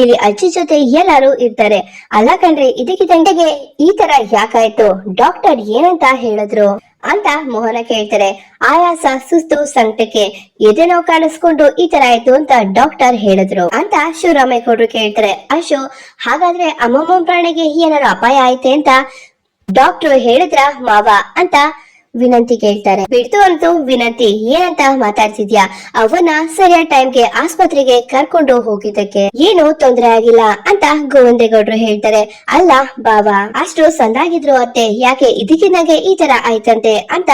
ಇಲ್ಲಿ ಅಜ್ಜಿ ಜೊತೆ ಎಲ್ಲರೂ ಇರ್ತಾರೆ. ಅಲ್ಲ ಕಣ್ರಿ ಇದಕ್ಕಿದಂತೆಗೆ ಈ ತರ ಯಾಕಾಯ್ತು ಡಾಕ್ಟರ್ ಏನಂತ ಹೇಳಿದ್ರು? ಅಂತ ಮೋಹನ ಕೇಳ್ತಾರೆ. ಆಯಾಸ, ಸುಸ್ತು, ಸಂಕಟಕ್ಕೆ ಎದೆನೋ ಕಾಣಿಸ್ಕೊಂಡು ಈ ತರ ಆಯ್ತು ಅಂತ ಡಾಕ್ಟರ್ ಹೇಳಿದ್ರು. ಅಂತ ಶಿವರಾಮೇಗೌಡರು ಕೇಳ್ತಾರೆ. ಅಶು, ಹಾಗಾದ್ರೆ ಅಮ್ಮಮ್ಮ ಪ್ರಾಣಿಗೆ ಏನಾದ್ರು ಅಪಾಯ ಆಯ್ತೆ ಅಂತ ಡಾಕ್ಟರ್ ಹೇಳಿದ್ರ ಮಾವ? ಅಂತ ವಿನಂತಿ ಕೇಳ್ತಾರೆ. ಬಿಡ್ತು ಅಂತೂ ವಿನಂತಿ, ಏನಂತ ಮಾತಾಡ್ತಿದ್ಯಾ? ಅವನ ಸರಿಯಾದ ಟೈಮ್ಗೆ ಆಸ್ಪತ್ರೆಗೆ ಕರ್ಕೊಂಡು ಹೋಗಿದ್ದಕ್ಕೆ ಏನು ತೊಂದರೆ ಆಗಿಲ್ಲ ಅಂತ ಗೋವಿಂದೇಗೌಡರು ಹೇಳ್ತಾರೆ. ಅಲ್ಲ ಬಾಬಾ ಅಷ್ಟು ಸಂದಾಗಿದ್ರು ಅತ್ತೆ, ಯಾಕೆ ಇದಕ್ಕಿನಾಗೆ ಈ ತರ ಆಯ್ತಂತೆ ಅಂತ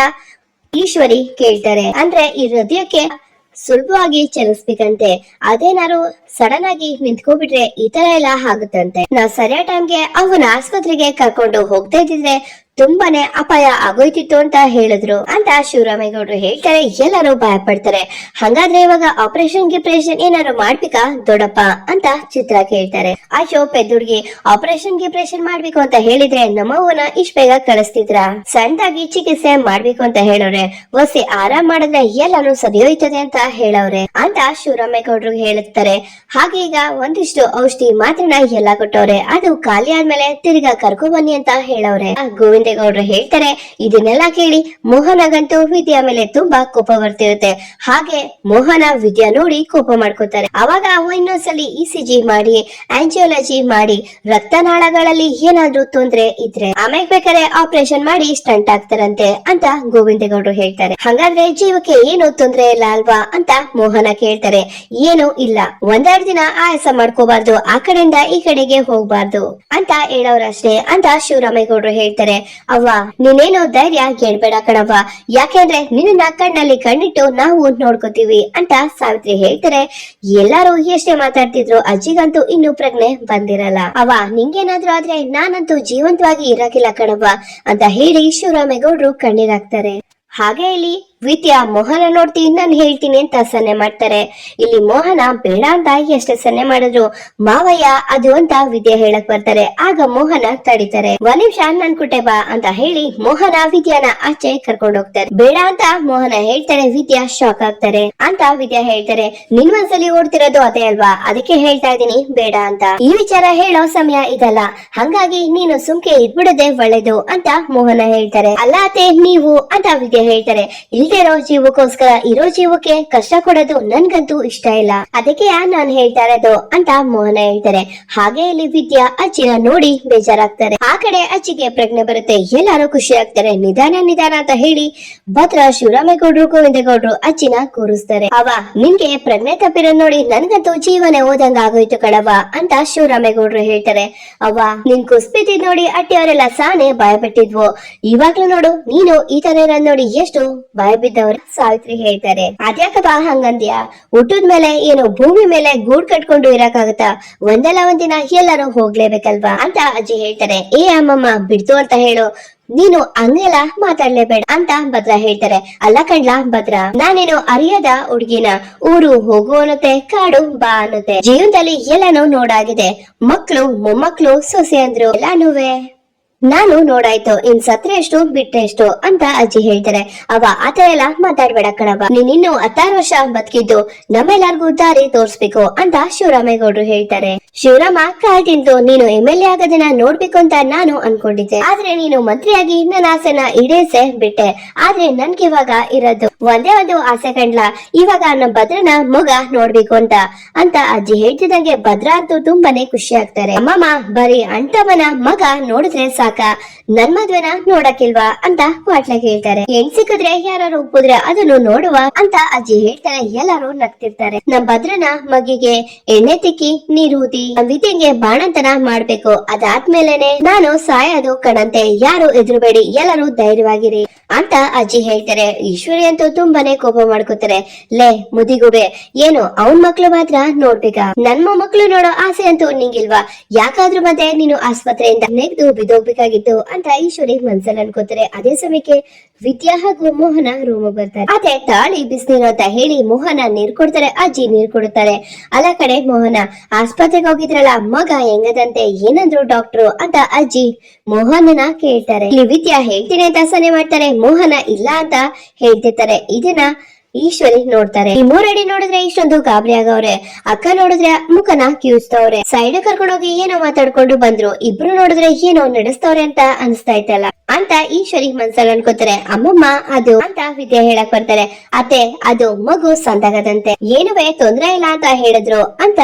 ಈಶ್ವರಿ ಕೇಳ್ತಾರೆ. ಅಂದ್ರೆ ಈ ಹೃದಯಕ್ಕೆ ಸುಲಭವಾಗಿ ಚಲಿಸ್ಬೇಕಂತೆ. ಅದೇನಾರು ಸಡನ್ ಆಗಿ ನಿಂತ್ಕೊಬಿಟ್ರೆ ಈ ತರ ಎಲ್ಲ ಆಗುತ್ತಂತೆ. ನಾ ಸರಿಯಾದ ಟೈಮ್ಗೆ ಅವನ ಆಸ್ಪತ್ರೆಗೆ ಕರ್ಕೊಂಡು ಹೋಗ್ತಾ ಇದ್ದಿದ್ರೆ ತುಂಬಾನೇ ಅಪಾಯ ಆಗೋಯ್ತಿತ್ತು ಅಂತ ಹೇಳಿದ್ರು. ಅಂತ ಶಿವರಾಮೇಗೌಡರು ಹೇಳ್ತಾರೆ. ಎಲ್ಲರೂ ಭಯ ಪಡ್ತಾರೆ ಹಂಗಾದ್ರೆ ಇವಾಗ ಆಪರೇಷನ್ ಗಿಪ್ರೇಷನ್ ಏನಾದ್ರು ಮಾಡ್ಬೇಕಾ? ದೊಡ್ಡಪ್ಪ ಅಂತ ಚಿತ್ರ ಕೇಳ್ತಾರೆ. ಆಶೋ ಪೆದ್ದುಡ್ಗಿ ಆಪರೇಷನ್ ಗಿಪ್ರೇಷನ್ ಮಾಡ್ಬೇಕು ಅಂತ ಹೇಳಿದ್ರೆ ನಮ್ಮವ್ವನ ಇಷ್ಟ ಬೇಗ ಕಳಿಸ್ತಿದ್ರ? ಸಣ್ಣದಾಗಿ ಚಿಕಿತ್ಸೆ ಮಾಡ್ಬೇಕು ಅಂತ ಹೇಳೋರೆ. ಒಸಿ ಆರಾಮ್ ಮಾಡಿದ್ರೆ ಎಲ್ಲಾನು ಸದಿಯೋಯ್ತದೆ ಅಂತ ಹೇಳವ್ರೆ ಅಂತ ಶಿವರಾಮೇಗೌಡರು ಹೇಳುತ್ತಾರೆ ಹಾಗೆ ಈಗ ಒಂದಿಷ್ಟು ಔಷಧಿ ಮಾತ್ರನ ಎಲ್ಲಾ ಕೊಟ್ಟವ್ರೆ. ಅದು ಖಾಲಿ ಆದ್ಮೇಲೆ ತಿರ್ಗಾ ಕರ್ಕೊ ಬನ್ನಿ ಅಂತ ಹೇಳವ್ರೆ ಆ ಗೋವಿಂದೇಗೌಡರು ಹೇಳ್ತಾರೆ, ಇದನ್ನೆಲ್ಲ ಕೇಳಿ ಮೋಹನಗಂತೂ ವಿದ್ಯಾ ಮೇಲೆ ತುಂಬಾ ಕೋಪ ಬರ್ತಿರುತ್ತೆ. ಹಾಗೆ ಮೋಹನ ವಿದ್ಯಾ ನೋಡಿ ಕೋಪ ಮಾಡ್ಕೋತಾರೆ ಅವಾಗ ಅವ ಇನ್ನೊಂದ್ಸಲಿ ಇ ಸಿ ಜಿ ಮಾಡಿ, ಆಂಜಿಯೋಲಜಿ ಮಾಡಿ, ರಕ್ತನಾಳಗಳಲ್ಲಿ ಏನಾದ್ರೂ ತೊಂದ್ರೆ ಇದ್ರೆ ಆಮೇಲೆ ಬೇಕಾದ್ರೆ ಆಪರೇಷನ್ ಮಾಡಿ ಸ್ಟಂಟ್ ಆಗ್ತಾರಂತೆ ಅಂತ ಗೋವಿಂದೇಗೌಡರು ಹೇಳ್ತಾರೆ. ಹಾಗಾದ್ರೆ ಜೀವಕ್ಕೆ ಏನು ತೊಂದ್ರೆ ಇಲ್ಲ ಅಲ್ವಾ ಅಂತ ಮೋಹನ ಕೇಳ್ತಾರೆ. ಏನು ಇಲ್ಲ, ಒಂದೆರಡು ದಿನ ಆಯಾಸ ಮಾಡ್ಕೋಬಾರ್ದು, ಆ ಕಡೆಯಿಂದ ಈ ಕಡೆಗೆ ಹೋಗ್ಬಾರ್ದು ಅಂತ ಹೇಳೋರಷ್ಟೇ ಅಂತ ಶಿವರಾಮೇಗೌಡರು ಹೇಳ್ತಾರೆ. ಅವ್ವ, ನೀನೇನು ಧೈರ್ಯ ಕೇಳ್ಬೇಡ ಕಣವ್ವ. ಯಾಕೆಂದ್ರೆ ನಿನ್ನ ಕಣ್ಣಲ್ಲಿ ಕಣ್ಣಿಟ್ಟು ನಾವು ನೋಡ್ಕೋತೀವಿ ಅಂತ ಸಾವಿತ್ರಿ ಹೇಳ್ತಾರೆ. ಎಲ್ಲಾರು ಎಷ್ಟೇ ಮಾತಾಡ್ತಿದ್ರು. ಅಜ್ಜಿಗಂತೂ ಇನ್ನು ಪ್ರಜ್ಞೆ ಬಂದಿರಲ್ಲ. ಅವ ನಿಂಗೇನಾದ್ರೂ ಆದ್ರೆ ನಾನಂತೂ ಜೀವಂತವಾಗಿ ಇರಕಿಲ್ಲ ಕಣವ್ವ ಅಂತ ಹೇಳಿ ಶಿವರಾಮೇಗೌಡರು ಕಣ್ಣೀರಾಗ್ತಾರೆ. ಹಾಗೆ ಇಲ್ಲಿ ವಿದ್ಯಾ ಮೋಹನ ನೋಡ್ತೀನಿ ನಾನು ಹೇಳ್ತೀನಿ ಅಂತ ಸನ್ನೆ ಮಾಡ್ತಾರೆ. ಇಲ್ಲಿ ಮೋಹನ ಬೇಡ ಅಂತ ಎಷ್ಟೇ ಸನ್ನೆ ಮಾಡಿದ್ರು. ಮಾವಯ್ಯ, ಅದು ಅಂತ ವಿದ್ಯಾ ಹೇಳಕ್ ಬರ್ತಾರೆ. ಆಗ ಮೋಹನ ತಡಿತಾರೆ. ಒಂದ್ ನಿಮಿಷ ನನ್ ಕುಟೆ ಬಾ ಅಂತ ಹೇಳಿ ಮೋಹನ ವಿದ್ಯಾನ ಆಚೆ ಕರ್ಕೊಂಡು ಹೋಗ್ತಾರೆ. ಬೇಡ ಅಂತ ಮೋಹನ ಹೇಳ್ತಾರೆ, ವಿದ್ಯಾ ಶಾಕ್ ಆಗ್ತಾರೆ ಅಂತ ವಿದ್ಯಾ ಹೇಳ್ತಾರೆ. ನಿನ್ ಮನ್ಸಲ್ಲಿ ಓಡ್ತಿರೋದು ಅದೇ ಅಲ್ವಾ? ಅದಕ್ಕೆ ಹೇಳ್ತಾ ಇದೀನಿ ಬೇಡ ಅಂತ. ಈ ವಿಚಾರ ಹೇಳೋ ಸಮಯ ಇದಲ್ಲ. ಹಂಗಾಗಿ ನೀನು ಸುಮ್ಕೆ ಇದ್ಬಿಡದೆ ಒಳ್ಳೇದು ಅಂತ ಮೋಹನ ಹೇಳ್ತಾರೆ. ಅಲ್ಲ ನೀವು ಅಂತ ವಿದ್ಯಾ ಹೇಳ್ತಾರೆ. ಇಲ್ದಿರೋ ಜೀವಕ್ಕೋಸ್ಕರ ಇರೋ ಜೀವಕ್ಕೆ ಕಷ್ಟ ಕೊಡೋದು ನನ್ಗಂತೂ ಇಷ್ಟ ಇಲ್ಲ. ಅದಕ್ಕೆ ನಾನ್ ಹೇಳ್ತಾ ಇರೋದು ಅಂತ ಮೋಹನ ಹೇಳ್ತಾರೆ. ಹಾಗೆ ಇಲ್ಲಿ ವಿದ್ಯಾ, ಅಜ್ಜಿನ ನೋಡಿ ಬೇಜಾರಾಗ್ತಾರೆ. ಆ ಕಡೆ ಅಜ್ಜಿಗೆ ಪ್ರಜ್ಞೆ ಬರುತ್ತೆ. ಎಲ್ಲಾರು ಖುಷಿ ಆಗ್ತಾರೆ. ನಿಧಾನ ನಿಧಾನ ಅಂತ ಹೇಳಿ ಭದ್ರ, ಶಿವರಾಮೇಗೌಡರು, ಗೋವಿಂದೇಗೌಡರು ಅಜ್ಜಿನ ಕೂರಿಸ್ತಾರೆ. ಅವ ನಿನ್ಗೆ ಪ್ರಜ್ಞೆ ತಪ್ಪಿರೋ ನೋಡಿ ನನ್ಗಂತೂ ಜೀವನ ಓದಂಗ ಆಗೋಯ್ತು ಕಡವ ಅಂತ ಶಿವರಾಮೇಗೌಡರು ಹೇಳ್ತಾರೆ. ಅವ್ವ, ನಿನ್ ಕುಸ್ಬಿತಿ ನೋಡಿ ಅಟ್ಟಿಯವರೆಲ್ಲ ಸಾನೆ ಭಯ ಬಿಟ್ಟಿದ್ವು ಇವಾಗ್ಲೂ ನೋಡು, ನೀನು ಈ ತರ ನೋಡಿ ಎಷ್ಟು ಭಯ ಬಿದ್ದವ್ರು ಸಾವಿತ್ರಿ ಹೇಳ್ತಾರೆ. ಬಾ ಹಂಗಂದ್ಯಾ? ಊಟದ ಮೇಲೆ ಏನು ಭೂಮಿ ಮೇಲೆ ಗೂಡ್ ಕಟ್ಕೊಂಡು ಇರಕ್ಕಾಗತ್ತಾ ಒಂದಲ್ಲ ಒಂದಿನ ಎಲ್ಲರೂ ಹೋಗ್ಲೇಬೇಕಲ್ವಾ? ಅಂತ ಅಜ್ಜಿ ಹೇಳ್ತಾರೆ. ಏ ಅಮ್ಮಮ್ಮ, ಬಿಡ್ತು ಅಂತ ಹೇಳು. ನೀನು ಹಂಗೆಲ್ಲ ಮಾತಾಡ್ಲೇಬೇಡ ಅಂತ ಭದ್ರ ಹೇಳ್ತಾರೆ. ಅಲ್ಲ ಕಣ್ಲಾ ಭದ್ರ, ನಾನೇನು ಅರಿಯದ ಹುಡ್ಗಿನ? ಊರು ಹೋಗು ಅನ್ನತ್ತೆ, ಕಾಡು ಬಾ ಅನ್ನತ್ತೆ. ಜೀವನದಲ್ಲಿ ಎಲ್ಲಾನು ನೋಡಾಗಿದೆ. ಮಕ್ಕಳು ಮೊಮ್ಮಕ್ಕಳು ಸೊಸೆ ಅಂದ್ರು ಎಲ್ಲಾನುವೆ. ನಾನು ನೋಡಾಯ್ತು, ಇನ್ ಸತ್ರೆ ಎಷ್ಟು ಬಿಟ್ರೆ ಎಷ್ಟು ಅಂತ ಅಜ್ಜಿ ಹೇಳ್ತಾರೆ. ಅವ ಆತರ ಎಲ್ಲ ಮಾತಾಡ್ಬೇಡ ಕಣವ ನೀನ್ ಇನ್ನು ಹತ್ತಾರು ವರ್ಷ ಬದುಕಿದ್ದು ನಮ್ಮೆಲ್ಲರಿಗೂ ದಾರಿ ತೋರ್ಸ್ಬೇಕು ಅಂತ ಶಿವರಾಮೇಗೌಡರು ಹೇಳ್ತಾರೆ. ಶಿವರಾಮ ಕಾಲ್ ತಿಂತು ನೀನು ಎಂ ಎಲ್ ಎ ಆಗೋದನ್ನ ನೋಡ್ಬೇಕು ಅಂತ ನಾನು ಅನ್ಕೊಂಡಿದ್ದೆ. ಆದ್ರೆ ನೀನು ಮಂತ್ರಿಯಾಗಿ ನನ್ನ ಆಸೆನ ಈಡೇರಿಸೆ, ಬಿಟ್ಟೆ. ಆದ್ರೆ ನನ್ಗೆ ಇವಾಗ ಇರೋದು ಒಂದೇ ಒಂದು ಆಸೆ ಕಂಡ್ಲ ಇವಾಗ ನಮ್ಮ ಭದ್ರನ ಮಗ ನೋಡ್ಬೇಕು ಅಂತ ಅಂತ ಅಜ್ಜಿ ಹೇಳ್ತಿದಂಗೆ ಭದ್ರ ಅಂತೂ ತುಂಬಾನೇ ಖುಷಿ ಆಗ್ತಾರೆ. ಅಮ್ಮಮ್ಮ, ಬರೀ ಅಂಟಮ್ಮನ ಮಗ ನೋಡಿದ್ರೆ ಸಾಕ. ನನ್ ಮದ್ವೆನ ನೋಡಕ್ಕಿಲ್ವಾ ಅಂತ ಕ್ವಾಟ್ಲ ಹೇಳ್ತಾರೆ. ಹೆಣ್ ಸಿಕ್ಕಿದ್ರೆ ಯಾರು ಒಪ್ಪಿದ್ರೆ ಅದನ್ನು ನೋಡುವ ಅಂತ ಅಜ್ಜಿ ಹೇಳ್ತಾರೆ. ಎಲ್ಲಾರು ನಗ್ತಿರ್ತಾರೆ. ನಮ್ ಭದ್ರನ ಮಗಿಗೆ ಎಣ್ಣೆ ತಿಕ್ಕಿ ನೀರು ಊದಿ ನಮ್ ವಿದ್ಯೆಗೆ ಬಾಣಂತನ ಮಾಡ್ಬೇಕು. ಅದಾದ್ಮೇಲೆನೆ ನಾನು ಸಾಯೋದು ಕಣಂತೆ. ಯಾರು ಎದುರುಬೇಡಿ. ಎಲ್ಲರೂ ಧೈರ್ಯವಾಗಿರಿ ಅಂತ ಅಜ್ಜಿ ಹೇಳ್ತಾರೆ. ಈಶ್ವರಿ ಅಂತೂ ತುಂಬಾನೇ ಕೋಪ ಮಾಡ್ಕೋತಾರೆ. ಲೇ, ಮುದಿಗುಬೆ, ಏನು, ಅವನ್ ಮಕ್ಳು ಮಾತ್ರ ನೋಡ್ಬೇಕಾ? ನನ್ ಮಕ್ಳು ನೋಡೋ ಆಸೆ ಅಂತೂ ನಿಂಗಿಲ್ವಾ? ಯಾಕಾದ್ರೂ ಮತ್ತೆ ನೀನು ಆಸ್ಪತ್ರೆಯಿಂದ ನೆಗ್ದು ಬಿದ್ದೋಗ್ಬೇಕಾಗಿತ್ತು ಅಂತ ಈಶ್ವರಿ ಮನ್ಸಲ್ಲಿ ಅನ್ಕೋತಾರೆ. ಅದೇ ಸಮಯಕ್ಕೆ ವಿದ್ಯಾ ಹಾಗೂ ಮೋಹನ ರೂಮ್ ಬರ್ತಾರೆ. ಅದೇ ತಾಳಿ ಬಿಸಿನೀರು ಅಂತ ಹೇಳಿ ಮೋಹನ ನೀರ್ ಕೊಡ್ತಾರೆ, ಅಜ್ಜಿ ನೀರ್ ಕೊಡುತ್ತಾರೆ. ಅಲ್ಲ ಕಡೆ ಮೋಹನ, ಆಸ್ಪತ್ರೆಗೆ ಹೋಗಿದ್ರಲ್ಲ, ಮಗ ಹೆಂಗದಂತೆ ಏನಂದ್ರು ಡಾಕ್ಟ್ರು ಅಂತ ಅಜ್ಜಿ ಮೋಹನನ ಕೇಳ್ತಾರೆ. ಇಲ್ಲಿ ವಿದ್ಯಾ ಹೇಳ್ತೀನಿ ಅಂತ ಸನ್ನೆ ಮಾಡ್ತಾರೆ, ಮೋಹನ ಇಲ್ಲ ಅಂತ ಹೇಳ್ತಿರ್ತಾರೆ. ಇದನ್ನ ಈಶ್ವರಿ ನೋಡ್ತಾರೆ. ಈ ಮೂರಡಿ ನೋಡಿದ್ರೆ ಇಷ್ಟೊಂದು ಗಾಬರಿ ಆಗವ್ರೆ. ಅಕ್ಕ ನೋಡಿದ್ರೆ ಮುಖನ ಕ್ಯೂಸ್ತವ್ರೆ ಸೈಡ್ ಕರ್ಕೊಂಡೋಗಿ ಏನೋ ಮಾತಾಡ್ಕೊಂಡು ಬಂದ್ರು. ಇಬ್ರು ನೋಡಿದ್ರೆ ಏನೋ ನಡೆಸ್ತವ್ರೆ ಅಂತ ಅನ್ಸ್ತಾ ಇತ್ತಲ್ಲ. ಅಂತ ಈಶ್ವರಿ ಮನ್ಸಲ್ಲಿ ಅನ್ಕೋತಾರೆ. ಅಮ್ಮಮ್ಮ, ಅದು ಅಂತ ವಿದ್ಯೆ ಹೇಳಕ್ ಬರ್ತಾರೆ. ಅತ್ತೆ, ಅದು ಮಗು ಸಂದಾಗದಂತೆ. ಏನುವೆ ತೊಂದ್ರೆ ಇಲ್ಲ ಅಂತ ಹೇಳಿದ್ರು ಅಂತ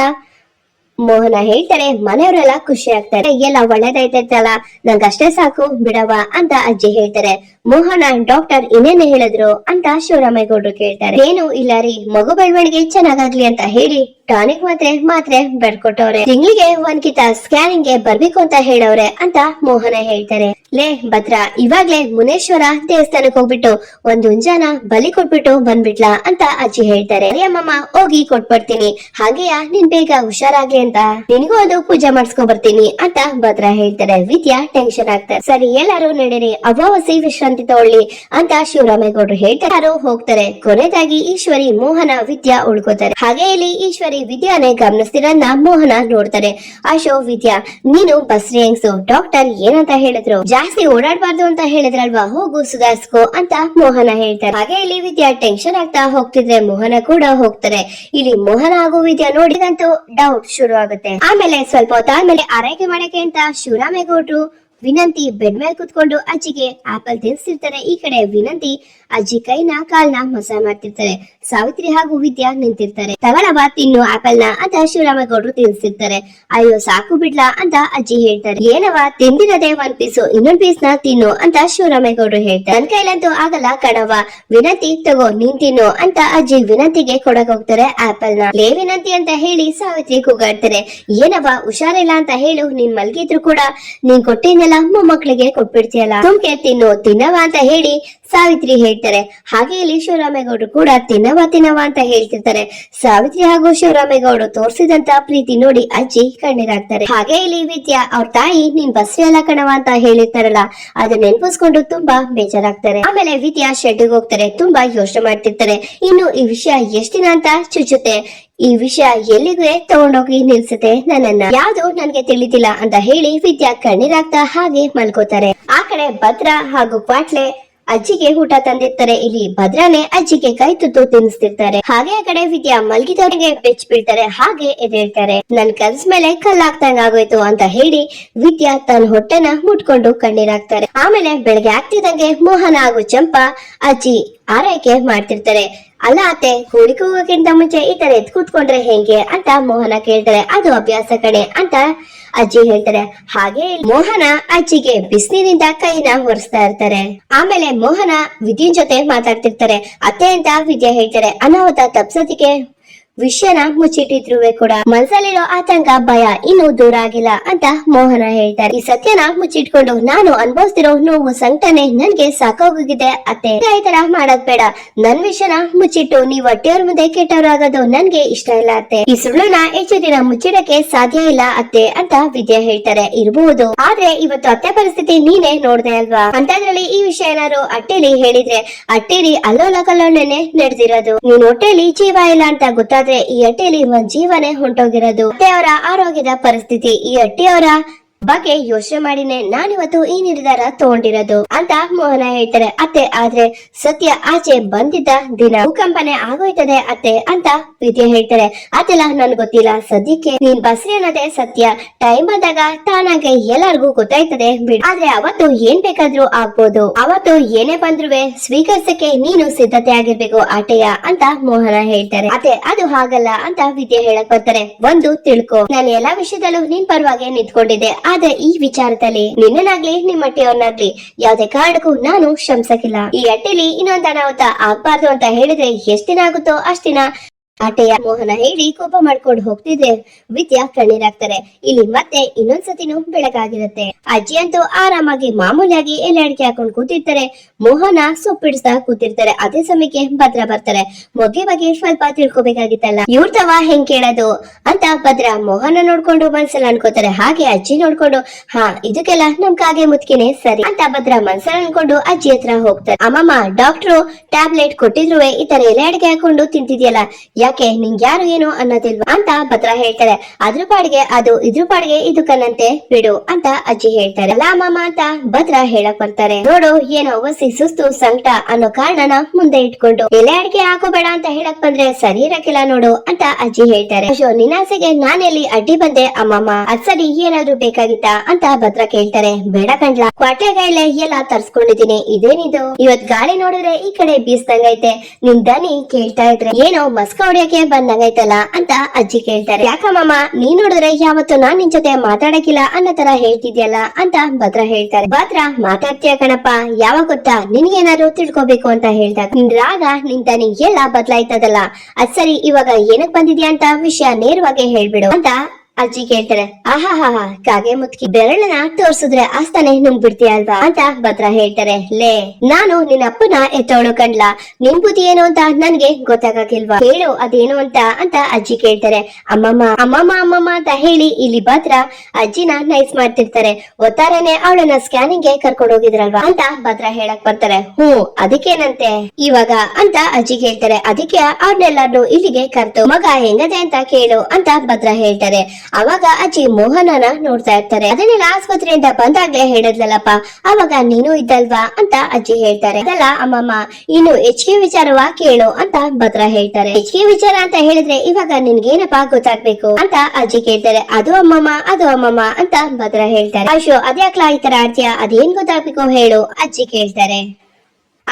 ಮೋಹನ ಹೇಳ್ತಾರೆ ಮನೆಯವರೆಲ್ಲ ಖುಷಿ ಆಗ್ತಾರೆ, ಎಲ್ಲ ಒಳ್ಳೇದೈತಲ್ಲ ನಂಗಷ್ಟೇ ಸಾಕು ಬಿಡವ ಅಂತ ಅಜ್ಜಿ ಹೇಳ್ತಾರೆ. ಮೋಹನ ಡಾಕ್ಟರ್ ಇನ್ನೇನು ಹೇಳಿದ್ರು ಅಂತ ಶಿವರಾಮೇಗೌಡರು ಕೇಳ್ತಾರೆ. ಏನು ಇಲ್ಲ ರೀ, ಮಗು ಬೆಳವಣಿಗೆ ಚೆನ್ನಾಗಾಗ್ಲಿ ಅಂತ ಹೇಳಿ ಟಾನಿಕ್ ಮಾತ್ರೆ ಮಾತ್ರೆ ಬೆಡ್ಕೊಟ್ಟವ್ರೆ ತಿಂಗಳಿಗೆ ಒಂದ್ಕಿತ ಸ್ಕ್ಯಾನಿಂಗ್ಗೆ ಬರ್ಬೇಕು ಅಂತ ಹೇಳವ್ರೆ ಅಂತ ಮೋಹನ ಹೇಳ್ತಾರೆ. ಲೇ, ಭದ್ರ, ಇವಾಗ್ಲೇ ಮುನೇಶ್ವರ ದೇವಸ್ಥಾನಕ್ ಹೋಗ್ಬಿಟ್ಟು ಒಂದ್ ಉಂಜಾನ ಬಲಿ ಕೊಟ್ಬಿಟ್ಟು ಬಂದ್ಬಿಟ್ಲಾ ಅಂತ ಅಜ್ಜಿ ಹೇಳ್ತಾರೆ. "ಸರಿ ಅಮ್ಮಮ್ಮ, ಹೋಗಿ ಕೊಟ್ಬಿಡ್ತೀನಿ ಹಾಗೆಯ, ನೀನ್ ಬೇಗ ಹುಷಾರಾಗ್ಲಿ ಅಂತ. ನಿನ್ಗೂ ಅದು ಪೂಜೆ ಮಾಡ್ಸ್ಕೊಂಡ್ ಬರ್ತೀನಿ ಅಂತ ಭದ್ರ ಹೇಳ್ತಾರೆ. ವಿದ್ಯಾ ಟೆನ್ಷನ್ ಆಗ್ತಾರೆ. ಸರಿ, ಎಲ್ಲಾರು ನಡೀರಿ. ಅವಾವಸಿ ವಿಶ್ರಾಂತಿ ತಗೊಳ್ಳಿ ಅಂತ ಶಿವರಾಮೇಗೌಡರು ಹೇಳ್ತಾರೆ. ಯಾರು ಹೋಗ್ತಾರೆ. ಕೊನೆದಾಗಿ ಈಶ್ವರಿ, ಮೋಹನ, ವಿದ್ಯಾ ಉಳ್ಕೋತಾರೆ. ಹಾಗೆ ಇಲ್ಲಿ ಈಶ್ವರಿ ವಿದ್ಯಾನೆ ಗಮನಿಸ್ತಿರನ್ನ ಮೋಹನ ನೋಡ್ತಾರೆ. ಅಶೋ ವಿದ್ಯಾ, ನೀನು ಬಸ್ ರೇಂಗ್ಸು ಡಾಕ್ಟರ್ ಏನಂತ ಹೇಳಿದ್ರು? ಜಾಸ್ತಿ ಓಡಾಡಬಾರ್ದು ಅಂತ ಹೇಳಿದ್ರಲ್ವಾ? ಹೋಗು ಸುಧಾರಿಸ್ಕೋ ಅಂತ ಮೋಹನ ಹೇಳ್ತಾರೆ. ಹಾಗೆ ಇಲ್ಲಿ ವಿದ್ಯಾ ಟೆನ್ಷನ್ ಆಗ್ತಾ ಹೋಗ್ತಿದ್ರೆ ಮೋಹನ ಕೂಡ ಹೋಗ್ತಾರೆ. ಇಲ್ಲಿ ಮೋಹನ ಹಾಗೂ ವಿದ್ಯಾ ನೋಡಿದಂತೂ ಡೌಟ್ ಶುರು ಆಗುತ್ತೆ ಆಮೇಲೆ ಸ್ವಲ್ಪ ಹೊತ್ತಾದ್ಮೇಲೆ ಆರೈಕೆ ಮಾಡಕ್ಕೆ ಅಂತ ಶಿವರಾಮೇಗೌಡರು ವಿನಂತಿ ಬೆಡ್ ಮೇಲೆ ಕುತ್ಕೊಂಡು ಅಜ್ಜಿಗೆ ಆಪಲ್ ತಿನ್ಸಿರ್ತಾರೆ ಈ ಕಡೆ ವಿನಂತಿ ಅಜ್ಜಿ ಕೈನ ಕಾಲ್ನ ಮಸ ಮಾಡ್ತಿರ್ತಾರೆ. ಸಾವಿತ್ರಿ ಹಾಗೂ ವಿದ್ಯಾ ನಿಂತಿರ್ತಾರೆ. ತಗೊಳವ ತಿನ್ನು ಆಪಲ್ನ ಅಂತ ಶಿವರಾಮೇಗೌಡರು ತಿನ್ಸಿರ್ತಾರೆ ಅಯ್ಯೋ, ಸಾಕು ಬಿಡ್ಲಾ ಅಂತ ಅಜ್ಜಿ ಹೇಳ್ತಾರೆ. ಏನವ ತಿಂದಿರದೆ ಒಂದ್ ಪೀಸು ಇನ್ನೊಂದ್ ಪೀಸ್ನ ತಿನ್ನು ಅಂತ ಶಿವರಾಮೇಗೌಡರು ಹೇಳ್ತಾರೆ. ನನ್ ಕೈಲಂತೂ ಆಗಲ್ಲ ಕಣವ ವಿನಂತಿ ತಗೋ, ನೀನ್ ತಿನ್ನು ಅಂತ ಅಜ್ಜಿ ವಿನಂತಿಗೆ ಕೊಡಕ್ ಹೋಗ್ತಾರೆ ಆಪಲ್ನ ಲೇ ವಿನಂತಿ ಅಂತ ಹೇಳಿ ಸಾವಿತ್ರಿ ಕೂಗಾಡ್ತಾರೆ. ಏನವ ಹುಷಾರಿಲ್ಲ ಅಂತ ಹೇಳು, ನಿನ್ ಮಲ್ಗಿದ್ರು ಕೂಡ. ನೀನ್ ಕೊಟ್ಟಿನೆಲ್ಲ ಮೊಮ್ಮಕ್ಳಿಗೆ ಕೊಟ್ಬಿಡ್ತೀಯಲ್ಲ. ಸುಮ್ಕೆ ತಿನ್ನು ತಿನ್ನವ ಅಂತ ಹೇಳಿ ಸಾವಿತ್ರಿ ಹೇಳ್ತಾರೆ. ಹಾಗೆ ಇಲ್ಲಿ ಶಿವರಾಮೇಗೌಡರು ಕೂಡ ತಿನ್ನವ ತಿನ್ನವ ಅಂತ ಹೇಳ್ತಿರ್ತಾರೆ. ಸಾವಿತ್ರಿ ಹಾಗೂ ಶಿವರಾಮೇಗೌಡರು ತೋರಿಸಿದಂತ ಪ್ರೀತಿ ನೋಡಿ ಅಜ್ಜಿ ಕಣ್ಣೀರಾಗ್ತಾರೆ. ಹಾಗೆ ಇಲ್ಲಿ ವಿದ್ಯಾ ಅವ್ರ ತಾಯಿ ನೀನ್ ಬಸ್ವಿ ಅಲ್ಲ ಕಣವ ಅಂತ ಹೇಳಿರ್ತಾರಲ್ಲ, ಅದನ್ನ ನೆನ್ಪಿಸ್ಕೊಂಡು ತುಂಬಾ ಬೇಜಾರಾಗ್ತಾರೆ. ಆಮೇಲೆ ವಿದ್ಯಾ ಶೆಡ್ಗೆ ಹೋಗ್ತಾರೆ, ತುಂಬಾ ಯೋಚನೆ ಮಾಡ್ತಿರ್ತಾರೆ. ಇನ್ನು ಈ ವಿಷಯ ಎಷ್ಟ್ ದಿನ ಅಂತ ಚುಚ್ಚುತ್ತೆ. ಈ ವಿಷಯ ಎಲ್ಲಿಗೆ ತಗೊಂಡೋಗಿ ನಿಲ್ಸುತ್ತೆ ನನ್ನನ್ನ? ಯಾವ್ದು ನನ್ಗೆ ತಿಳಿದಿಲ್ಲ ಅಂತ ಹೇಳಿ ವಿದ್ಯಾ ಕಣ್ಣೀರಾಗ್ತಾ ಹಾಗೆ ಮಲ್ಕೋತಾರೆ ಆ ಕಡೆ ಭದ್ರ ಹಾಗೂ ಕ್ವಾಟ್ಲೆ ಅಜ್ಜಿಗೆ ಊಟ ತಂದಿರ್ತಾರೆ. ಇಲ್ಲಿ ಭದ್ರಾನೆ ಅಜ್ಜಿಗೆ ಕೈ ತುತ್ತು ತಿನ್ನಿಸ್ತಿರ್ತಾರೆ. ಹಾಗೆ ಆ ಕಡೆ ವಿದ್ಯಾ ಮಲ್ಗಿದವರಿಗೆ ಬೆಚ್ಚ ಬೀಳ್ತಾರೆ. ಹಾಗೆ ಎದೇಳ್ತಾರೆ ನನ್ ಕನ್ಸ್ ಮೇಲೆ ಕಲ್ಲಾಗ್ತಂಗ ಆಗೋಯ್ತು ಅಂತ ಹೇಳಿ ವಿದ್ಯಾ ತನ್ನ ಹೊಟ್ಟೆನ ಮುಟ್ಕೊಂಡು ಕಣ್ಣೀರಾಗ್ತಾರೆ ಆಮೇಲೆ ಬೆಳಗ್ಗೆ ಆಗ್ತಿದಂಗೆ ಮೋಹನ ಹಾಗೂ ಚಂಪಾ ಅಜ್ಜಿ ಆರೈಕೆ ಮಾಡ್ತಿರ್ತಾರೆ. ಅಲ್ಲ ಅತ್ತೆ ಹೂಡಿಕೆ ಹೋಗೋಕ್ಕಿಂತ ಮುಂಚೆ ಈ ತರ ಎದ್ ಕೂತ್ಕೊಂಡ್ರೆ ಹೆಂಗೆ? ಅಂತ ಮೋಹನ ಕೇಳ್ತಾರೆ ಅದು ಅಭ್ಯಾಸ ಕಣೆ ಅಂತ ಅಜ್ಜಿ ಹೇಳ್ತಾರೆ, ಹಾಗೆ ಮೋಹನ ಅಜ್ಜಿಗೆ ಬಿಸಿಲಿನಿಂದ ಕೈನ ಒರೆಸ್ತಾ ಇರ್ತಾರೆ. ಆಮೇಲೆ ಮೋಹನ ವಿದ್ಯನ್ ಜೊತೆ ಮಾತಾಡ್ತಿರ್ತಾರೆ. ಅತ್ತೆ ಅಂತ ವಿದ್ಯಾ ಹೇಳ್ತಾರೆ. ಅನಾಹುತ ತಪ್ಸೋದಿಕ್ಕೆ ವಿಷಯನ ಮುಚ್ಚಿಟ್ಟಿದ್ರುವೆ ಕೂಡ. ಮನ್ಸಲ್ಲಿರೋ ಆತಂಕ, ಭಯ ಇನ್ನೂ ದೂರ ಆಗಿಲ್ಲ ಅಂತ ಮೋಹನ ಹೇಳ್ತಾರೆ. ಈ ಸತ್ಯನ ಮುಚ್ಚಿಟ್ಕೊಂಡು ನಾನು ಅನ್ಭವಿಸ್ತಿರೋ ನೋವು, ಸಂಕಟನೆ ನನ್ಗೆ ಸಾಕಾಗೋಗಿದೆ. ಅತ್ತೆ, ಈ ತರ ಮಾಡೋದ್ ಬೇಡ. ನನ್ ವಿಷಯನ ಮುಚ್ಚಿಟ್ಟು ನೀವ್ ಹೊಟ್ಟೆಯವ್ರ ಮುಂದೆ ಕೆಟ್ಟವರಾಗೋದು ನನ್ಗೆ ಇಷ್ಟ ಇಲ್ಲ ಅತ್ತೆ. ಈ ಸುಳ್ಳುನ ಹೆಚ್ಚು ದಿನ ಮುಚ್ಚಿಡಕ್ಕೆ ಸಾಧ್ಯ ಇಲ್ಲ ಅತ್ತೆ ಅಂತ ವಿದ್ಯಾ ಹೇಳ್ತಾರೆ. ಇರಬಹುದು ಆದ್ರೆ ಇವತ್ತು ಅತ್ತೆ ಪರಿಸ್ಥಿತಿ ನೀನೇ ನೋಡ್ದೆ ಅಲ್ವಾ? ಅಂತದ್ರಲ್ಲಿ ಈ ವಿಷಯ ಏನಾದ್ರು ಅಟ್ಟೆಲಿ ಹೇಳಿದ್ರೆ ಅಟ್ಟೆಲಿ ಅಲ್ಲೋಲ ಕಲ್ಲೋಣನೆ ನಡೆದಿರೋದು. ನೀನ್ ಹೊಟ್ಟೆಲಿ ಜೀವ ಇಲ್ಲ ಅಂತ ಗೊತ್ತಾದ್ರೆ ಈ ಅಟ್ಟಿಯಲ್ಲಿ ಜೀವನೇ ಹೊಂಟೋಗಿರೋದು. ಆರೋಗ್ಯದ ಪರಿಸ್ಥಿತಿ ಈ ಅಟ್ಟಿಯವರ ಬಗ್ಗೆ ಯೋಚನೆ ಮಾಡಿನೇ ನಾನಿವತ್ತು ಈ ನಿರ್ಧಾರ ತಗೊಂಡಿರೋದು ಅಂತ ಮೋಹನ ಹೇಳ್ತಾರೆ. ಅತ್ತೆ, ಆದ್ರೆ ಸತ್ಯ ಆಚೆ ಬಂದಿದ್ದ ದಿನ ಭೂಕಂಪನೆ ಆಗೋಯ್ತದೆ ಅತ್ತೆ ಅಂತ ಪ್ರೀತಿ ಹೇಳ್ತಾರೆ. ಅದೆಲ್ಲ ನನ್ ಗೊತ್ತಿಲ್ಲ. ಸದ್ಯಕ್ಕೆ ನೀನ್ ಬಸ್ರಿ ಅನ್ನೋದೇ ಸತ್ಯ. ಟೈಮ್ ಆದಾಗ ತಾನಾಗೆ ಎಲ್ಲರಿಗೂ ಗೊತ್ತಾಯ್ತದೆ ಬಿಡ್. ಆದ್ರೆ ಅವತ್ತು ಏನ್ ಬೇಕಾದ್ರೂ ಆಗ್ಬೋದು. ಅವತ್ತು ಏನೇ ಬಂದ್ರುವೆ ಸ್ವೀಕರಿಸಕ್ಕೆ ನೀನು ಸಿದ್ಧತೆ ಆಗಿರ್ಬೇಕು ಆಟೆಯ ಅಂತ ಮೋಹನ ಹೇಳ್ತಾರೆ. ಅತ್ತೆ, ಅದು ಹಾಗಲ್ಲ ಅಂತ ವಿದ್ಯೆ ಹೇಳಕ್ ಬರ್ತಾರೆ. ಒಂದು ತಿಳ್ಕೊ. ನಾನು ಎಲ್ಲಾ ವಿಷಯದಲ್ಲೂ ನಿನ್ ಪರವಾಗಿ ನಿಂತ್ಕೊಂಡಿದ್ದೆ. ಆದ್ರೆ ಈ ವಿಚಾರದಲ್ಲಿ ನಿನ್ನನಾಗ್ಲಿ ನಿಮ್ಮ ಅಟ್ಟಿಯವ್ರನ್ನಾಗ್ಲಿ ಯಾವ್ದೇ ಕಾರಣಕ್ಕೂ ನಾನು ಶ್ರಮಿಸಕಿಲ್ಲ ಈ ಅಟ್ಟಿಲಿ ಇನ್ನೊಂದ್ ಅನಾಹುತ ಆಗ್ಬಾರ್ದು ಅಂತ ಹೇಳಿದ್ರೆ ಎಷ್ಟ್ ದಿನ ಆಗುತ್ತೋ ಅಷ್ಟ್ ದಿನ ಆಟೆಯ ಮೋಹನ ಹೇಳಿ ಕೋಪ ಮಾಡ್ಕೊಂಡು ಹೋಗ್ತಿದ್ರೆ ವಿದ್ಯಾ ಕಣ್ಣೀರಾಗ್ತಾರೆ. ಇಲ್ಲಿ ಮತ್ತೆ ಇನ್ನೊಂದ್ಸತಿನೂ ಬೆಳಕಾಗಿರುತ್ತೆ. ಅಜ್ಜಿ ಅಂತೂ ಆರಾಮಾಗಿ ಮಾಮೂಲಿಯಾಗಿ ಎಲೆ ಅಡಿಕೆ ಹಾಕೊಂಡು ಕೂತಿರ್ತಾರೆ. ಮೋಹನ ಸೊಪ್ಪಿಡಿಸ್ತಾ ಕೂತಿರ್ತಾರೆ. ಅದೇ ಸಮಯಕ್ಕೆ ಭದ್ರ ಬರ್ತಾರೆ. ಮೊಗೆ ಬಗ್ಗೆ ಸ್ವಲ್ಪ ತಿಳ್ಕೊಬೇಕಾಗಿತ್ತಲ್ಲ. ಇವ್ರ ತವ ಹೆಂಗ್ ಕೇಳೋದು ಅಂತ ಭದ್ರ ಮೋಹನ ನೋಡ್ಕೊಂಡು ಮನ್ಸಲ್ಲಿ ಅನ್ಕೋತಾರೆ. ಹಾಗೆ ಅಜ್ಜಿ ನೋಡ್ಕೊಂಡು, ಹಾ, ಇದಕ್ಕೆಲ್ಲ ನಮ್ ಕಾಗೆ ಮುತ್ಕಿನೇ ಸರಿ ಅಂತ ಭದ್ರ ಮನ್ಸಲ್ಲಿ ಅನ್ಕೊಂಡು ಅಜ್ಜಿ ಹತ್ರ ಹೋಗ್ತಾರೆ. ಅಮ್ಮಮ್ಮ, ಡಾಕ್ಟ್ರು ಟ್ಯಾಬ್ಲೆಟ್ ಕೊಟ್ಟಿದ್ರು ಈ ತರ ಎಲೆ ಅಡಿಕೆ ಹಾಕೊಂಡು ತಿಂತಿದ್ಯಲ್ಲ ಯಾಕೆ? ನಿಂಗ್ ಯಾರು ಏನು ಅನ್ನೋದಿಲ್ವಾ? ಅಂತ ಭದ್ರ ಹೇಳ್ತಾರೆ ಅದ್ರ ಪಾಡಿಗೆ ಅದು, ಇದ್ರ ಪಾಡಿಗೆ ಇದು ಕನ್ನಂತೆ ಬಿಡು ಅಂತ ಅಜ್ಜಿ ಹೇಳ್ತಾರೆ ಅಲ್ಲ ಮಾಮ ಅಂತ ಭದ್ರ ಹೇಳಕ್ ಬರ್ತಾರೆ. ನೋಡು, ಏನೋ ವಸಿ ಸುಸ್ತು ಸಂಕಟ ಅನ್ನೋ ಕಾರಣನ ಮುಂದೆ ಇಟ್ಕೊಂಡು. ಎಲೆ ಅಡಿಕೆ ಹಾಕೋಬೇಡ ಅಂತ ಹೇಳಕ್ ಬಂದ್ರೆ ಸರಿ ಇರಕ್ಕಿಲ್ಲ ನೋಡು ಅಂತ ಅಜ್ಜಿ ಹೇಳ್ತಾರೆ. ಅಶೋ ನಿನಾಸೆಗೆ ನಾನೆಲ್ಲಿ ಅಡ್ಡಿ ಬಂದೆ ಅಮ್ಮಮ್ಮ? ಅದ್ ಸರಿ ಏನಾದ್ರು ಬೇಕಾಗಿತ್ತಾ ಅಂತ ಭದ್ರ ಕೇಳ್ತಾರೆ. ಬೇಡ ಕಂಡ್ಲ ಕ್ವಾಟೆಗಾಯಿಲೆ ಎಲ್ಲ ತರ್ಸ್ಕೊಂಡಿದೀನಿ ಇದೇನಿದು? ಇವತ್ ಗಾಳಿ ನೋಡಿದ್ರೆ ಈ ಕಡೆ ಬೀಸ್ದಂಗೈತೆ. ನಿನ್ ದನಿ ಕೇಳ್ತಾ ಇದ್ರೆ ಏನೋ ಮಸ್ಕ ಹೊಡಿಯಕ್ಕೆ ಬಂದಂಗೈತಲ್ಲ ಅಂತ ಅಜ್ಜಿ ಕೇಳ್ತಾರೆ. ಯಾಕಮ್ಮ ನೀ ನೋಡಿದ್ರೆ ಯಾವತ್ತು ನಾನ್ ನಿನ್ ಜೊತೆ ಮಾತಾಡಕಿಲ್ಲ ಅನ್ನೋ ತರ ಹೇಳ್ತಿದ್ಯಲ್ಲ ಅಂತ ಭದ್ರ ಹೇಳ್ತಾರೆ. ಭದ್ರ, ಮಾತಾಡ್ತೀಯ ಕಣಪ್ಪ, ಯಾವಾಗ ಗೊತ್ತಾ? ನಿನ್ಗೇನಾದ್ರು ತಿಳ್ಕೊಬೇಕು ಅಂತ ಹೇಳ್ದಾಗ. ನಿನ್ ರಾಗ, ನಿನ್ ತನಿ ಎಲ್ಲಾ ಬದ್ಲಾಯ್ತದಲ್ಲ. ಅದ್ ಸರಿ, ಇವಾಗ ಏನಕ್ ಬಂದಿದ್ಯಾ ಅಂತ ವಿಷಯ ನೇರವಾಗಿ ಹೇಳ್ಬಿಡು ಅಂತ ಅಜ್ಜಿ ಕೇಳ್ತಾರೆ ಆಹಾಹಾ ಕಾಗೆ ಮುತ್ಕಿ ಬೆರಳನ್ನ ತೋರ್ಸಿದ್ರೆ ಆಸ್ತಾನೆ ನುಂಗ್ ಅಲ್ವಾ ಅಂತ ಭದ್ರ ಹೇಳ್ತಾರೆ, ಲೇ, ನಾನು ನಿನ್ನ ಅಪ್ಪನ ಎತ್ತವಳು ಕಂಡ್ಲ ನಿನ್ ಬುದ್ಧಿ ಏನು ಅಂತ ನನ್ಗೆ ಗೊತ್ತಾಗಕ್ಕಿಲ್ವಾ ಹೇಳು, ಅದೇನು ಅಂತ? ಅಂತ ಅಜ್ಜಿ ಕೇಳ್ತಾರೆ, ಅಮ್ಮಮ್ಮ ಅಮ್ಮಮ್ಮ ಅಮ್ಮಮ್ಮ ಅಂತ ಹೇಳಿ ಇಲ್ಲಿ ಭದ್ರ ಅಜ್ಜಿನ ನೈಸ್ ಮಾಡ್ತಿರ್ತಾರೆ, ಒತ್ತಾರೆನೆ ಅವಳನ್ನ ಸ್ಕ್ಯಾನಿಂಗ್ಗೆ ಕರ್ಕೊಂಡು ಹೋಗಿದ್ರಲ್ವಾ? ಅಂತ ಭದ್ರ ಹೇಳಕ್ ಬರ್ತಾರೆ ಹ್ಞೂ ಅದಕ್ಕೇನಂತೆ? ಇವಾಗ, ಅಂತ ಅಜ್ಜಿ ಕೇಳ್ತಾರೆ, ಅದಕ್ಕೆ ಅವ್ರನ್ನೆಲ್ಲಾರು ಇಲ್ಲಿಗೆ ಕರ್ತು ಮಗ ಹೆಂಗದೆ ಅಂತ ಕೇಳು, ಅಂತ ಭದ್ರ ಹೇಳ್ತಾರೆ ಅವಾಗ ಅಜ್ಜಿ ಮೋಹನನ ನೋಡ್ತಾ ಇರ್ತಾರೆ. ಅದನ್ನೆಲ್ಲ ಆಸ್ಪತ್ರೆಯಿಂದ ಬಂದಾಗ್ಲೇ ಹೇಳಿದ್ಲಲ್ಲಪ್ಪ, ಅವಾಗ ನೀನು ಇದ್ದಲ್ವಾ ಅಂತ ಅಜ್ಜಿ ಹೇಳ್ತಾರೆ. ಅದಲ್ಲ ಅಮ್ಮಮ್ಮ, ಇನ್ನು ಹೆಚ್ಚಿಗೆ ವಿಚಾರವಾ ಕೇಳು ಅಂತ ಭದ್ರ ಹೇಳ್ತಾರೆ. ಹೆಚ್ಚಿಗೆ ವಿಚಾರ ಅಂತ ಹೇಳಿದ್ರೆ ಇವಾಗ ನಿನ್ಗೇನಪ್ಪ ಗೊತ್ತಾಗ್ಬೇಕು ಅಂತ ಅಜ್ಜಿ ಕೇಳ್ತಾರೆ. ಅದು ಅಮ್ಮಮ್ಮ ಅದು ಅಮ್ಮಮ್ಮ ಅಂತ ಭದ್ರ ಹೇಳ್ತಾರೆ. ಅಶೋ ಅದ್ಯಾಕ್ಲಾ ಈ ತರ ಅದೇನ್ ಗೊತ್ತಾಗ್ಬೇಕು ಹೇಳು, ಅಜ್ಜಿ ಕೇಳ್ತಾರೆ.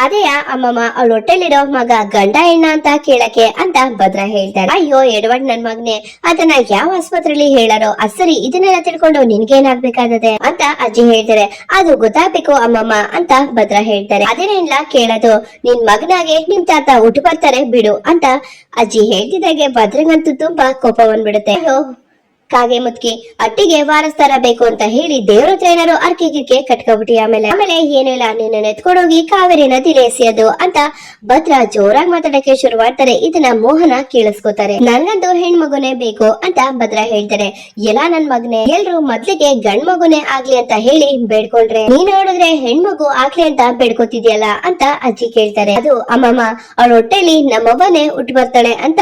ಅದೇಯ ಅಮ್ಮಮ್ಮ, ಅವಳ ಹೊಟ್ಟೆಲಿರೋ ಮಗ ಗಂಡ ಹೆಣ್ಣ ಅಂತ ಕೇಳಕ್ಕೆ ಅಂತ ಭದ್ರ ಹೇಳ್ತಾರೆ. ಅಯ್ಯೋ, ಎಡವಡ್ ನನ್ ಮಗ್ನೆ, ಅದನ್ನ ಯಾವ ಆಸ್ಪತ್ರೆಯಲ್ಲಿ ಹೇಳಾರೋ? ಅಸರಿ ಇದನ್ನೆಲ್ಲ ತಿಳ್ಕೊಂಡು ನಿನ್ಗೇನಾಗ್ಬೇಕಾದದೆ ಅಂತ ಅಜ್ಜಿ ಹೇಳ್ತಾರೆ. ಅದು ಗೊತ್ತಾಗ್ಬೇಕು, ಅಮ್ಮಮ್ಮ, ಅಂತ ಭದ್ರ ಹೇಳ್ತಾರೆ. ಅದೇನಿಲ್ಲ ಕೇಳೋದು? ನಿನ್ ಮಗನಾಗೆ ನಿಮ್ ತಾತ ಉಟ್ಟು ಬರ್ತಾರೆ ಬಿಡು, ಅಂತ ಅಜ್ಜಿ ಹೇಳ್ತಿದ್ದಾಗೆ ಭದ್ರಂಗಂತೂ ತುಂಬಾ ಕೋಪ ಬಂದ್ಬಿಡುತ್ತೆ. ಅಯ್ಯೋ ಕಾಗೆ ಮುತ್ಕಿ ಅಟ್ಟಿಗೆ ವಾರಸ್ತಾರ ಬೇಕು ಅಂತ ಹೇಳಿ ದೇವ್ರ ಜೈನರು ಅರ್ಕೆ ಕಟ್ಕೊಬಿಟ್ಟಿ ಆಮೇಲೆ ಆಮೇಲೆ ಏನಿಲ್ಲ ನಿನ್ನ ಎತ್ಕೊಂಡೋಗಿ ಕಾವೇರಿ ನದಿಲಿ ಎಸೆಯೋದು ಅಂತ ಭದ್ರ ಜೋರಾಗಿ ಮಾತಾಡಕ್ಕೆ ಶುರು ಮಾಡ್ತಾರೆ. ಇದನ್ನ ಮೋಹನ ಕೇಳಿಸ್ಕೋತಾರೆ. ನನ್ಗಂತೂ ಹೆಣ್ಮಗುನೇ ಬೇಕು ಅಂತ ಭದ್ರ ಹೇಳ್ತಾರೆ. ಎಲ್ಲ ನನ್ ಮಗನೇ, ಎಲ್ರು ಮೊದ್ಲಿಗೆ ಗಂಡ್ ಮಗುನೇ ಆಗ್ಲಿ ಅಂತ ಹೇಳಿ ಬೇಡ್ಕೊಂಡ್ರೆ. ನೀನ್ ನೋಡಿದ್ರೆ ಹೆಣ್ಮಗು ಆಗ್ಲಿ ಅಂತ ಬೇಡ್ಕೊತಿದ್ಯಲ್ಲ? ಅಂತ ಅಜ್ಜಿ ಕೇಳ್ತಾರೆ. ಅದು, ಅಮ್ಮಮ್ಮ ಅವಳ ಹೊಟ್ಟೆಲಿ ನಮ್ಮವ್ವನೇ ಉಟ್ ಬರ್ತಾಳೆ ಅಂತ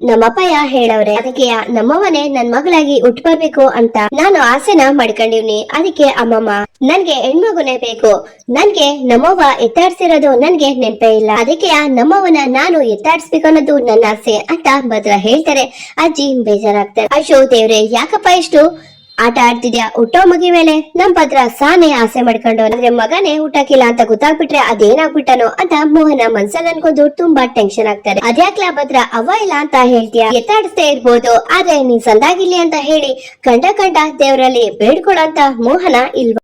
ನಮ್ಮಪ್ಪಯ್ಯ ಹೇಳವ್ರೆ, ಅದಕ್ಕೆ ನಮ್ಮವನೇ ನನ್ ಮಗಳಾಗಿ ಉಟ್ ಬರ್ಬೇಕು ಅಂತ ನಾನು ಆಸೆನ ಮಾಡ್ಕೊಂಡಿವ್ನಿ. ಅದಕ್ಕೆ ಅಮ್ಮಮ್ಮ, ನನ್ಗೆ ಹೆಣ್ಮಗುನೇ ಬೇಕು. ನನ್ಗೆ ನಮ್ಮವ್ವ ಎತ್ತಾಡ್ಸಿರೋದು ನನ್ಗೆ ನೆನಪೇ ಇಲ್ಲ. ಅದಕ್ಕೆ ನಮ್ಮವನ ನಾನು ಎತ್ತಾಡ್ಸ್ಬೇಕು ಅನ್ನೋದು ನನ್ನ ಆಸೆ ಅಂತ ಭದ್ರ ಹೇಳ್ತಾರೆ. ಅಜ್ಜಿ ಬೇಜಾರಾಗ್ತಾರೆ. ಅಶೋ ದೇವ್ರೆ, ಯಾಕಪ್ಪ ಇಷ್ಟು ಆಟ ಆಡ್ತಿದ್ಯಾ? ಊಟ ಮಗಿ ಮೇಲೆ ನಮ್ ಪತ್ರ ಸಾನೆ ಆಸೆ ಮಾಡ್ಕೊಂಡು, ಅಂದ್ರೆ ಮಗನೇ ಊಟಕ್ಕಿಲ್ಲ ಅಂತ ಗೊತ್ತಾಗ್ಬಿಟ್ರೆ ಅದೇನಾಗ್ಬಿಟ್ಟನೋ ಅಂತ ಮೋಹನ ಮನ್ಸಲ್ಲಿ ಅನ್ಕೊಂಡು ತುಂಬಾ ಟೆನ್ಷನ್ ಆಗ್ತಾರೆ. ಅದ್ಯಾಕ್ಲಾ ಪತ್ರ ಅವ ಇಲ್ಲ ಅಂತ ಹೇಳ್ತೀಯ? ಎತ್ತಾಡಿಸ್ತೇ ಇರ್ಬೋದು, ಆದ್ರೆ ನೀನ್ ಸಂದಾಗಿರ್ಲಿ ಅಂತ ಹೇಳಿ ಕಂಡ ಕಂಡ ದೇವರಲ್ಲಿ ಬೇಡ್ಕೊಳಂತ ಮೋಹನ ಇಲ್ವಾ?